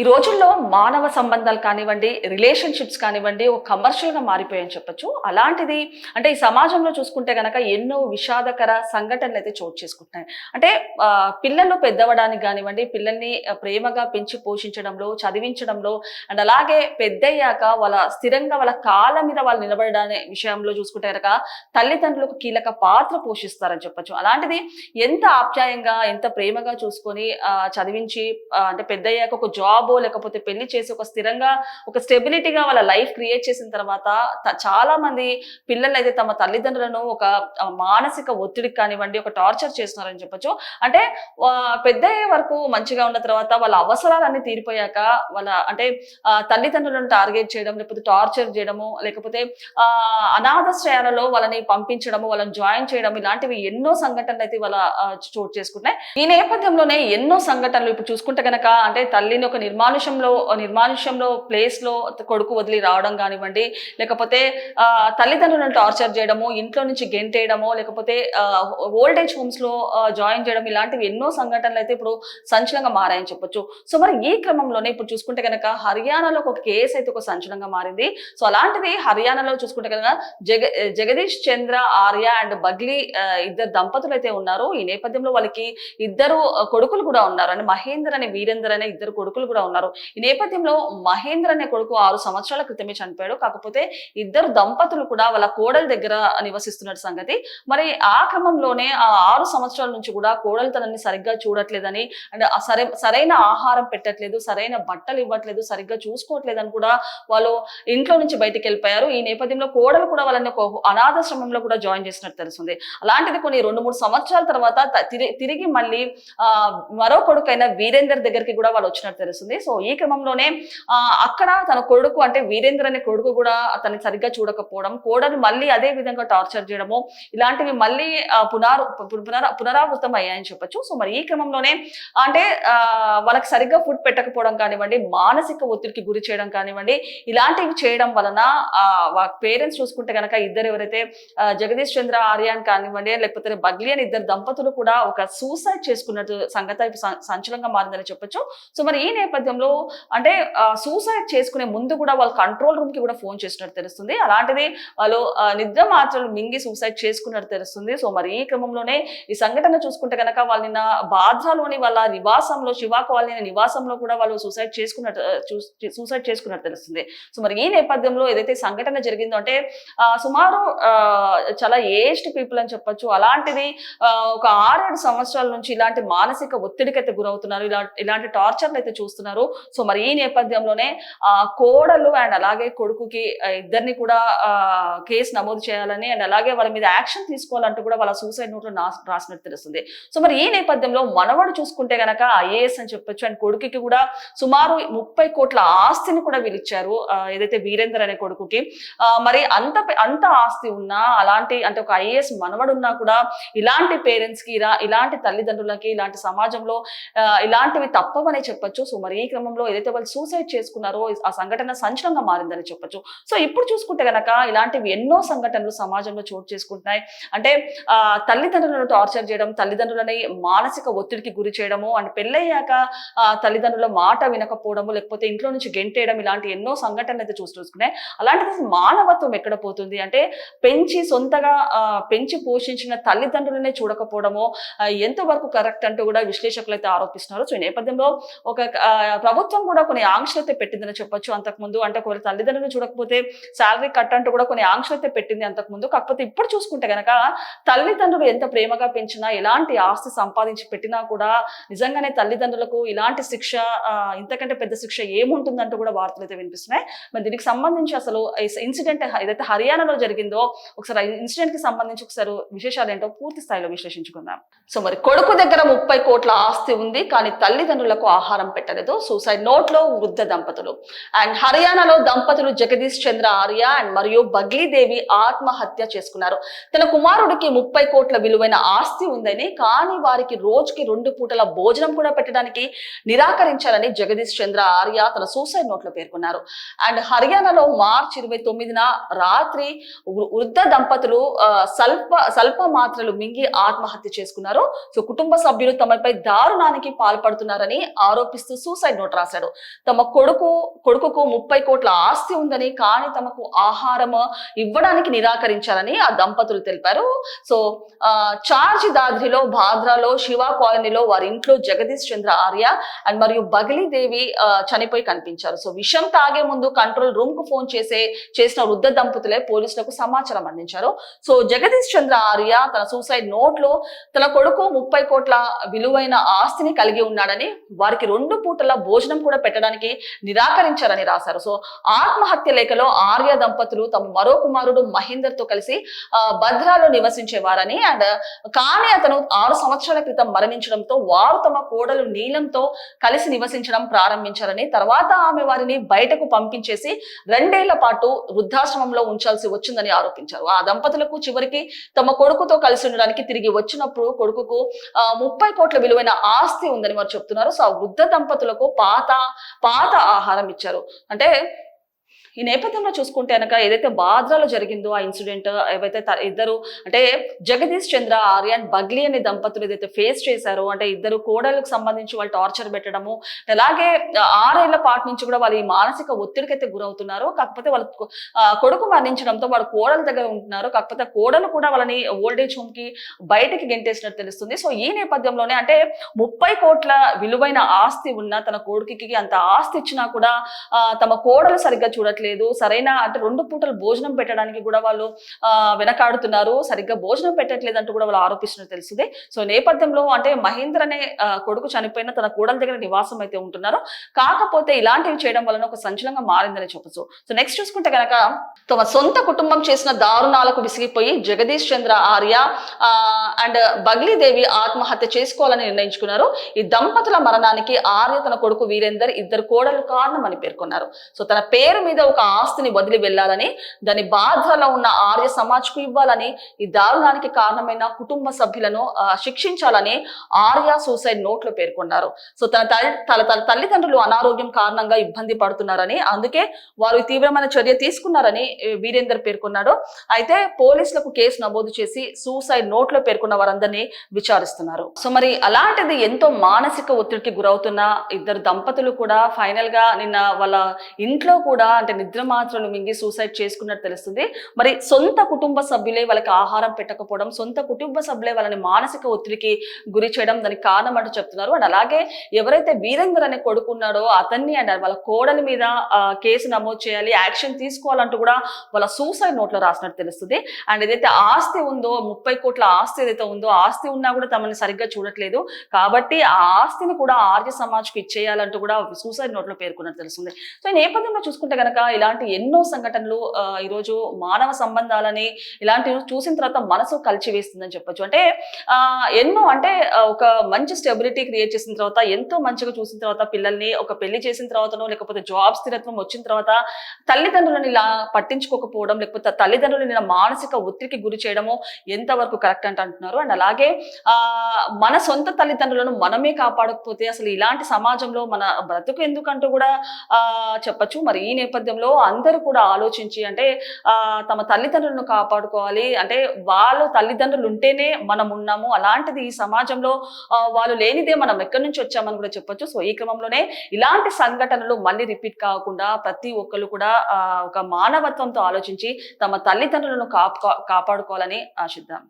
ఈ రోజుల్లో మానవ సంబంధాలు కానివ్వండి రిలేషన్షిప్స్ కానివ్వండి ఒక కమర్షియల్గా మారిపోయాయని చెప్పొచ్చు. అలాంటిది అంటే ఈ సమాజంలో చూసుకుంటే కనుక ఎన్నో విషాదకర సంఘటనలు అయితే చోటు చేసుకుంటున్నాయి. అంటే పిల్లలు పెద్దవడానికి కానివ్వండి పిల్లల్ని ప్రేమగా పెంచి పోషించడంలో చదివించడంలో అండ్ అలాగే పెద్దయ్యాక వాళ్ళ స్థిరంగా వాళ్ళ కాళ్ళ మీద వాళ్ళు నిలబడడానికి విషయంలో చూసుకుంటే కనుక తల్లిదండ్రులకు కీలక పాత్ర పోషిస్తారని చెప్పొచ్చు. అలాంటిది ఎంత ఆప్యాయంగా ఎంత ప్రేమగా చూసుకొని చదివించి అంటే పెద్దయ్యాక ఒక జాబ్ లేకపోతే పెళ్ళి చేసి ఒక స్థిరంగా ఒక స్టెబిలిటీగా వాళ్ళ లైఫ్ క్రియేట్ చేసిన తర్వాత చాలా మంది పిల్లలు అయితే తమ తల్లిదండ్రులను ఒక మానసిక ఒత్తిడికి కానివ్వండి ఒక టార్చర్ చేస్తున్నారని చెప్పొచ్చు. అంటే పెద్ద వరకు మంచిగా ఉన్న తర్వాత వాళ్ళ అవసరాలన్నీ తీరిపోయాక వాళ్ళ అంటే తల్లిదండ్రులను టార్గెట్ చేయడం లేకపోతే టార్చర్ చేయడము లేకపోతే అనాథశ్రయాలలో వాళ్ళని పంపించడము వాళ్ళని జాయిన్ చేయడం ఇలాంటివి ఎన్నో సంఘటనలు అయితే వాళ్ళ చోటు చేసుకుంటున్నాయి. ఈ నేపథ్యంలోనే ఎన్నో సంఘటనలు ఇప్పుడు చూసుకుంటే కనుక అంటే తల్లిని ఒక నిర్మానుషంలో నిర్మానుష్యంలో ప్లేస్లో కొడుకు వదిలి రావడం కానివ్వండి లేకపోతే తల్లిదండ్రులను టార్చర్ చేయడము ఇంట్లో నుంచి గెంటేయడము లేకపోతే ఓల్డ్ ఏజ్ హోమ్స్లో జాయిన్ చేయడం ఇలాంటివి ఎన్నో సంఘటనలు అయితే ఇప్పుడు సంచలనంగా మారాయని చెప్పొచ్చు. సో మరి ఈ క్రమంలోనే ఇప్పుడు చూసుకుంటే కనుక హర్యానాలో ఒక కేసు అయితే ఒక సంచలనంగా మారింది. సో అలాంటిది హర్యానాలో చూసుకుంటే కనుక జగ జగదీష్ చంద్ర ఆర్య అండ్ బగ్లీ ఇద్దరు దంపతులు అయితే ఉన్నారు. ఈ నేపథ్యంలో వాళ్ళకి ఇద్దరు కొడుకులు కూడా ఉన్నారు. అంటే మహేందర్ అనే వీరేందర్ అనే ఇద్దరు కొడుకులు కూడా ఉన్నారు. ఈ నేపథ్యంలో మహేంద్ర అనే కొడుకు ఆరు సంవత్సరాల క్రితమే చనిపోయాడు. కాకపోతే ఇద్దరు దంపతులు కూడా వాళ్ళ కోడల దగ్గర నివసిస్తున్న సంగతి. మరి ఆ క్రమంలోనే ఆ ఆరు సంవత్సరాల నుంచి కూడా కోడలు తనని సరిగ్గా చూడట్లేదని అండ్ సరే సరైన ఆహారం పెట్టట్లేదు సరైన బట్టలు ఇవ్వట్లేదు సరిగ్గా చూసుకోవట్లేదని కూడా వాళ్ళు ఇంట్లో నుంచి బయటికి వెళ్ళిపోయారు. ఈ నేపథ్యంలో కోడలు కూడా వాళ్ళని ఒక అనాథాశ్రమంలో కూడా జాయిన్ చేసినట్టు తెలుస్తుంది. అలాంటిది కొన్ని రెండు మూడు సంవత్సరాల తర్వాత తిరిగి మళ్ళీ ఆ మరో కొడుకైన వీరేందర్ దగ్గరికి కూడా వాళ్ళు వచ్చినట్టు తెలుస్తుంది. సో ఈ క్రమంలోనే అక్కడ తన కొడుకు అంటే వీరేంద్ర అనే కొడుకు కూడా అతన్ని సరిగ్గా చూడకపోవడం కోడలు మళ్ళీ అదే విధంగా టార్చర్ చేయడము ఇలాంటివి మళ్ళీ పునరావృతం అయ్యాయని చెప్పొచ్చు. సో మరి ఈ క్రమంలోనే అంటే వాళ్ళకి సరిగ్గా ఫుడ్ పెట్టకపోవడం కానివ్వండి మానసిక ఒత్తిడికి గురి చేయడం కానివ్వండి ఇలాంటివి చేయడం వలన పేరెంట్స్ చూసుకుంటే కనుక ఇద్దరు ఎవరైతే జగదీష్ చంద్ర ఆర్యాన్ కానివ్వండి లేకపోతే బగ్లీ అని ఇద్దరు దంపతులు కూడా ఒక సూసైడ్ చేసుకున్నట్టు సంగతి సంచలనంగా మారిందని చెప్పొచ్చు. సో మరి ఈ నేపథ్యంలో అంటే సూసైడ్ చేసుకునే ముందు కూడా వాళ్ళు కంట్రోల్ రూమ్కి కూడా ఫోన్ చేసినట్టు తెలుస్తుంది. అలాంటిది వాళ్ళు నిద్ర మాత్రలు మింగి సూసైడ్ చేసుకున్నట్టు తెలుస్తుంది. సో మరి ఈ క్రమంలోనే ఈ సంఘటన చూసుకుంటే కనుక వాళ్ళు నిన్న బాధ్రాలోని వాళ్ళ నివాసంలో శివా కాలనీ నివాసంలో కూడా వాళ్ళు సూసైడ్ చేసుకున్నట్టు సూసైడ్ చేసుకున్నట్టు తెలుస్తుంది. సో మరి ఈ నేపథ్యంలో ఏదైతే సంఘటన జరిగిందో అంటే సుమారు చాలా ఏజ్డ్ పీపుల్ అని చెప్పొచ్చు. అలాంటిది ఒక ఆరేడు సంవత్సరాల నుంచి ఇలాంటి మానసిక ఒత్తిడికి అయితే గురవుతున్నారు. ఇలా ఇలాంటి టార్చర్లు అయితే చూస్తున్నారు. సో మరి ఈ నేపథ్యంలోనే ఆ కోడలు అండ్ అలాగే కొడుకుకి ఇద్దరిని కూడా కేసు నమోదు చేయాలని అండ్ అలాగే వాళ్ళ మీద యాక్షన్ తీసుకోవాలంటూ కూడా వాళ్ళ సూసైడ్ నోట్లో రాసినట్టు తెలుస్తుంది. సో మరి ఈ నేపథ్యంలో మనవడు చూసుకుంటే గనక ఐఏఎస్ అని చెప్పొచ్చు అండ్ కొడుకుకి కూడా సుమారు ముప్పై కోట్ల ఆస్తిని కూడా వీలిచ్చారు ఏదైతే వీరేందర్ అనే కొడుకుకి. మరి అంత అంత ఆస్తి ఉన్నా అలాంటి అంటే ఒక ఐఏఎస్ మనవడు ఉన్నా కూడా ఇలాంటి పేరెంట్స్కి ఇలా ఇలాంటి తల్లిదండ్రులకి ఇలాంటి సమాజంలో ఇలాంటివి తప్పవనే చెప్పొచ్చు. సో మరి ఈ క్రమంలో ఏదైతే వాళ్ళు సూసైడ్ చేసుకున్నారో ఆ సంఘటన సంచలనంగా మారిందని చెప్పొచ్చు. సో ఇప్పుడు చూసుకుంటే కనుక ఇలాంటివి ఎన్నో సంఘటనలు సమాజంలో చోటు చేసుకుంటున్నాయి. అంటే తల్లిదండ్రులను టార్చర్ చేయడం తల్లిదండ్రులని మానసిక ఒత్తిడికి గురి చేయడము అండ్ పెళ్ళయ్యాక తల్లిదండ్రుల మాట వినకపోవడము లేకపోతే ఇంట్లో నుంచి గెంటేయడం ఇలాంటి ఎన్నో సంఘటనలు అయితే చూసి చూసుకున్నాయి. అలాంటిది మానవత్వం ఎక్కడ పోతుంది? అంటే పెంచి సొంతగా పెంచి పోషించిన తల్లిదండ్రులనే చూడకపోవడము ఎంతవరకు కరెక్ట్ అంటూ కూడా విశ్లేషకులు అయితే ఆరోపిస్తున్నారు. సో ఈ నేపథ్యంలో ఒక ప్రభుత్వం కూడా కొన్ని ఆంక్షలు అయితే పెట్టిందని చెప్పొచ్చు అంతకుముందు. అంటే ఒకవేళ తల్లిదండ్రులు చూడకపోతే శాలరీ కట్ అంటూ కూడా కొన్ని ఆంక్షలు అయితే పెట్టింది అంతకుముందు. కాకపోతే ఇప్పుడు చూసుకుంటే గనక తల్లిదండ్రులు ఎంత ప్రేమగా పెంచినా ఎలాంటి ఆస్తి సంపాదించి పెట్టినా కూడా నిజంగానే తల్లిదండ్రులకు ఇలాంటి శిక్ష ఇంతకంటే పెద్ద శిక్ష ఏముంటుందంటూ కూడా వార్తలు అయితే వినిపిస్తున్నాయి. మరి దీనికి సంబంధించి అసలు ఇన్సిడెంట్ ఏదైతే హర్యానాలో జరిగిందో ఒకసారి ఇన్సిడెంట్కి సంబంధించి ఒకసారి విశేషాలు ఏంటో పూర్తి స్థాయిలో విశ్లేషించుకుందాం. సో మరి కొడుకు దగ్గర ముప్పై కోట్ల ఆస్తి ఉంది కానీ తల్లిదండ్రులకు ఆహారం పెట్టలేదు. సూసైడ్ నోట్లో వృద్ధ దంపతులు. అండ్ హర్యానాలో దంపతులు జగదీష్ చంద్ర ఆర్య అండ్ మరియు బగ్లీదేవి ఆత్మహత్య చేసుకున్నారు. తన కుమారుడికి ముప్పై కోట్ల విలువైన ఆస్తి ఉందని కానీ వారికి రోజుకి రెండు పూటల భోజనం కూడా పెట్టడానికి నిరాకరించారని జగదీష్ చంద్ర ఆర్య తన సూసైడ్ నోట్లో పేర్కొన్నారు. అండ్ హర్యానాలో మార్చి ఇరవై తొమ్మిదిన రాత్రి వృద్ధ దంపతులు ఆ, స్వల్ప స్వల్ప మాత్రలు మింగి ఆత్మహత్య చేసుకున్నారు. సో కుటుంబ సభ్యులు తమపై దారుణానికి పాల్పడుతున్నారని ఆరోపిస్తూ సూసైడ్ సూసైడ్ నోట్ రాశాడు. తమ కొడుకు కొడుకుకు ముప్పై కోట్ల ఆస్తి ఉందని కానీ తమకు ఆహారం ఇవ్వడానికి నిరాకరించారని ఆ దంపతులు తెలిపారు. సో చార్జ్ చార్జి దాద్రిలో భాద్రాలో శివ కాలనీలో వారి ఇంట్లో జగదీష్ చంద్ర ఆర్య అండ్ మరియు బగిలీదేవి చనిపోయి కనిపించారు. సో విషయం తాగే ముందు కంట్రోల్ రూమ్కు ఫోన్ చేసే చేసిన వృద్ధ దంపతులే పోలీసులకు సమాచారం అందించారు. సో జగదీష్ చంద్ర ఆర్య తన సూసైడ్ నోట్లో తన కొడుకు ముప్పై కోట్ల విలువైన ఆస్తిని కలిగి ఉన్నాడని వారికి రెండు పూటల భోజనం కూడా పెట్టడానికి నిరాకరించారని రాశారు. సో ఆత్మహత్య లేఖలో ఆర్య దంపతులు తమ మరో కుమారుడు మహేందర్తో కలిసి భద్రాలో నివసించేవారని అండ్ కానీ అతను ఆరు సంవత్సరాల క్రితం మరణించడంతో వారు తమ కోడలు నీలంతో కలిసి నివసించడం ప్రారంభించారని తర్వాత ఆమె వారిని బయటకు పంపించేసి రెండేళ్ళ పాటు వృద్ధాశ్రమంలో ఉంచాల్సి వచ్చిందని ఆరోపించారు. ఆ దంపతులకు చివరికి తమ కొడుకుతో కలిసి ఉండడానికి తిరిగి వచ్చినప్పుడు కొడుకుకు ముప్పై కోట్ల విలువైన ఆస్తి ఉందని వారు చెప్తున్నారు. సో ఆ వృద్ధ దంపతులకు పాత పాత ఆహారం ఇచ్చారు. అంటే ఈ నేపథ్యంలో చూసుకుంటే కనుక ఏదైతే బాద్రాలో జరిగిందో ఆ ఇన్సిడెంట్ ఏవైతే ఇద్దరు అంటే జగదీష్ చంద్ర ఆర్యన్ బగ్లీ అనే దంపతులు ఏదైతే ఫేస్ చేశారో అంటే ఇద్దరు కోడలకు సంబంధించి వాళ్ళు టార్చర్ పెట్టడము అలాగే ఆరేళ్ళ పాటు నుంచి కూడా వాళ్ళు ఈ మానసిక ఒత్తిడికి అయితే గురవుతున్నారు. కాకపోతే వాళ్ళ కొడుకు మరణించడంతో వాళ్ళు కోడల దగ్గర ఉంటున్నారు. కాకపోతే కోడలు కూడా వాళ్ళని ఓల్డేజ్ హోమ్కి బయటకి గెంటేసినట్టు తెలుస్తుంది. సో ఈ నేపథ్యంలోనే అంటే ముప్పై కోట్ల విలువైన ఆస్తి ఉన్న తన కొడుకుకి అంత ఆస్తి ఇచ్చినా కూడా తమ కోడలు సరిగ్గా చూడట్లేదు. సరైన అంటే రెండు పూటలు భోజనం పెట్టడానికి కూడా వాళ్ళు వెనకాడుతున్నారు. సరిగ్గా భోజనం పెట్టట్లేదు అంటూ కూడా వాళ్ళు ఆరోపిస్తున్నట్టు తెలిసిందే సో నేపథ్యంలో అంటే మహేంద్ర అనే కొడుకు చనిపోయిన తన కూడల దగ్గర నివాసం అయితే ఉంటున్నారు. కాకపోతే ఇలాంటివి చేయడం వలన ఒక సంచలనంగా మారిందని చెప్పచ్చు. సో నెక్స్ట్ చూసుకుంటే కనుక తమ సొంత కుటుంబం చేసిన దారుణాలకు విసిగిపోయి జగదీష్ చంద్ర ఆర్య అండ్ బగ్లీదేవి ఆత్మహత్య చేసుకోవాలని నిర్ణయించుకున్నారు. ఈ దంపతుల మరణానికి ఆర్య తన కొడుకు వీరేందర్ ఇద్దరు కోడలు కారణమని పేర్కొన్నారు. సో తన పేరు మీద ఒక ఆస్తిని వదిలి వెళ్ళాలని దాని బాధలో ఉన్న ఆర్య సమాజ్కు ఇవ్వాలని ఈ దారుణానికి కారణమైన కుటుంబ సభ్యులను శిక్షించాలని ఆర్య సూసైడ్ నోట్లో పేర్కొన్నారు. సో తన తల్లి తన తన తల్లిదండ్రులు అనారోగ్యం కారణంగా ఇబ్బంది పడుతున్నారని అందుకే వారు తీవ్రమైన చర్య తీసుకున్నారని వీరేందర్ పేర్కొన్నాడు. అయితే పోలీసులకు కేసు నమోదు చేసి సూసైడ్ నోట్లో పేర్కొన్న వారందరినీ విచారిస్తున్నారు. సో మరి అలాంటిది ఎంతో మానసిక ఒత్తిడికి గురవుతున్న ఇద్దరు దంపతులు కూడా ఫైనల్గా నిన్న వాళ్ళ ఇంట్లో కూడా అంటే నిద్ర మాత్రలు మింగి సూసైడ్ చేసుకున్నట్టు తెలుస్తుంది. మరి సొంత కుటుంబ సభ్యులే వాళ్ళకి ఆహారం పెట్టకపోవడం సొంత కుటుంబ సభ్యులే వాళ్ళని మానసిక ఒత్తిడికి గురి చేయడం దానికి కారణం అంటూ చెప్తున్నారు. అండ్ అలాగే ఎవరైతే వీరేందర్ అనే కొడుకున్నాడో అతన్ని అండ్ వాళ్ళ కోడలి మీద కేసు నమోదు చేయాలి యాక్షన్ తీసుకోవాలంటూ కూడా వాళ్ళ సూసైడ్ నోట్లో రాసినట్టు తెలుస్తుంది. అండ్ ఏదైతే ఆస్తి ఉందో ముప్పై కోట్ల ఆస్తి ఏదైతే ఉందో ఆస్తి ఉన్నా కూడా తమని సరిగ్గా చూడట్లేదు. కాబట్టి ఆ ఆస్తిని కూడా ఆర్య సమాజ్కి ఇచ్చేయాలంటూ కూడా సూసైడ్ నోట్లో పేర్కొన్నట్టు తెలుస్తుంది. సో ఈ నేపథ్యంలో చూసుకుంటే కనుక ఇలాంటి ఎన్నో సంఘటనలు ఈరోజు మానవ సంబంధాలని ఇలాంటివి చూసిన తర్వాత మనసు కలిచివేస్తుందని చెప్పొచ్చు. అంటే ఆ ఎన్నో అంటే ఒక మంచి స్టెబిలిటీ క్రియేట్ చేసిన తర్వాత ఎంతో మంచిగా చూసిన తర్వాత పిల్లల్ని ఒక పెళ్ళి చేసిన తర్వాతనో లేకపోతే జాబ్ స్థిరత్వం వచ్చిన తర్వాత తల్లిదండ్రులను ఇలా పట్టించుకోకపోవడం లేకపోతే తల్లిదండ్రులను ఇలా మానసిక ఒత్తిడికి గురి చేయడము ఎంతవరకు కరెక్ట్ అంటే అంటున్నారు. అండ్ అలాగే ఆ మన సొంత తల్లిదండ్రులను మనమే కాపాడకపోతే అసలు ఇలాంటి సమాజంలో మన బ్రతుకు ఎందుకంటూ కూడా ఆ చెప్పచ్చు. మరి ఈ నేపథ్యంలో అందరూ కూడా ఆలోచించి అంటే తమ తల్లిదండ్రులను కాపాడుకోవాలి. అంటే వాళ్ళు తల్లిదండ్రులు ఉంటేనే మనం ఉన్నాము. అలాంటిది ఈ సమాజంలో వాళ్ళు లేనిదే మనం ఎక్కడి నుంచి వచ్చామని కూడా చెప్పొచ్చు. సో ఈ క్రమంలోనే ఇలాంటి సంఘటనలు మళ్ళీ రిపీట్ కాకుండా ప్రతి ఒక్కరు కూడా ఒక మానవత్వంతో ఆలోచించి తమ తల్లిదండ్రులను కాపు కాపాడుకోవాలని ఆశిద్దాం.